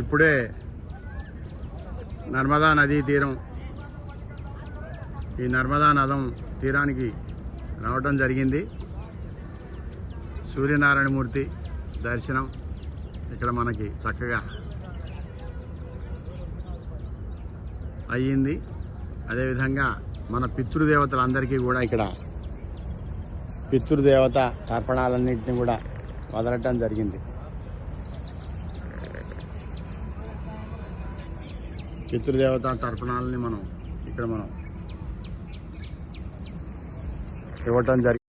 ఇప్పుడే నర్మదా నదీ తీరం ఈ నర్మదా నదం తీరానికి రావటం జరిగింది. సూర్యనారాయణమూర్తి దర్శనం ఇక్కడ మనకి చక్కగా అయ్యింది. అదేవిధంగా మన పితృదేవతలందరికీ కూడా ఇక్కడ పితృదేవత తర్పణాలన్నింటినీ కూడా వదలటం జరిగింది. పితృదేవత తర్పణాలని మనం ఇక్కడ మనం ఇవ్వటం జరిగింది.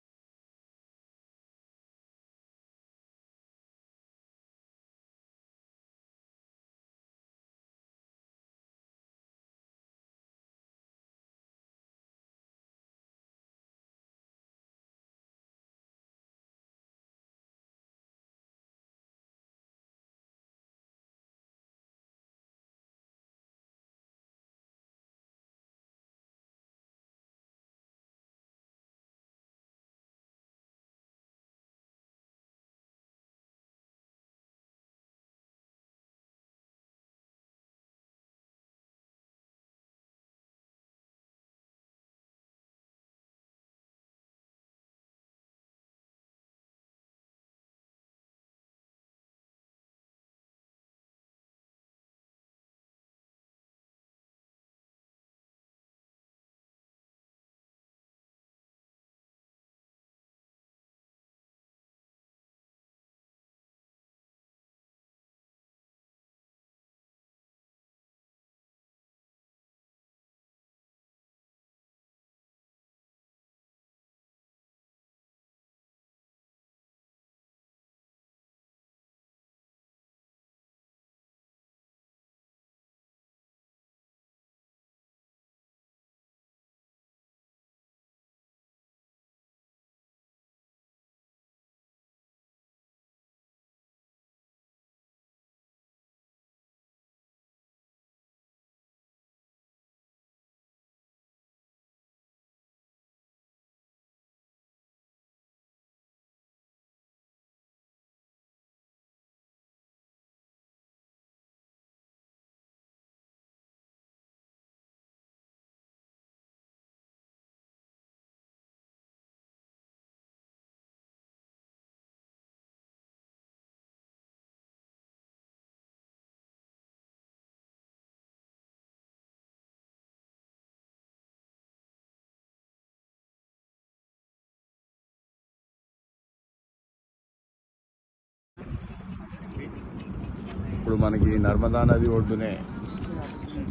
ఇప్పుడు మనకి నర్మదా నది ఒడ్డునే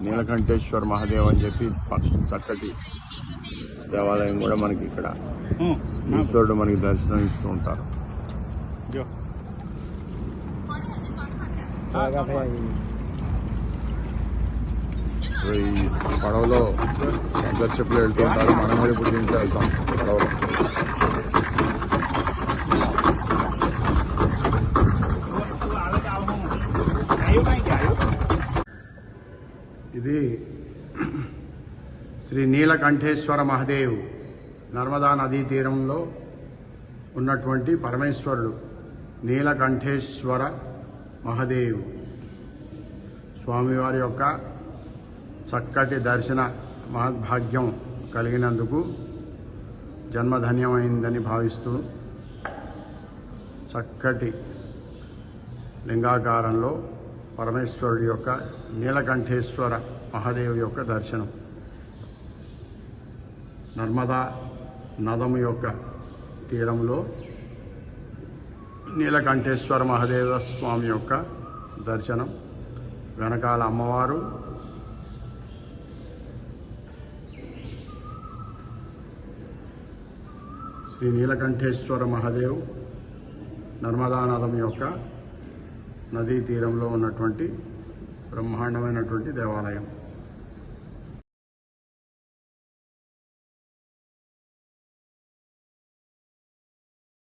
నీలకంఠేశ్వర మహాదేవ్ అని చెప్పి చక్కటి దేవాలయం కూడా మనకి ఇక్కడ. ఈశ్వరుడు మనకి దర్శనం ఇస్తూ ఉంటారు. ఈ పడవలో అందరు చెప్పులు వెళ్తూ ఉంటారు మనం కూడా ఇప్పుడు దీంట్లో వెళ్తాం. పడవలో. ఇది శ్రీ నీలకంఠేశ్వర మహదేవ్ నర్మదా నదీ తీరంలో ఉన్నటువంటి పరమేశ్వరుడు నీలకంఠేశ్వర మహదేవ్. స్వామివారి యొక్క చక్కటి దర్శన మహద్భాగ్యం కలిగినందుకు జన్మధన్యమైందని భావిస్తూ చక్కటి లింగాకారంలో పరమేశ్వరుడి యొక్క నీలకంఠేశ్వర మహాదేవ్ యొక్క దర్శనం. నర్మదా నదము యొక్క తీరంలో నీలకంఠేశ్వర మహాదేవ స్వామి యొక్క దర్శనం. వెనకాల అమ్మవారు. శ్రీ నీలకంఠేశ్వర మహాదేవ్ నర్మదా నదం యొక్క నదీ తీరంలో ఉన్నటువంటి బ్రహ్మాండమైనటువంటి దేవాలయం.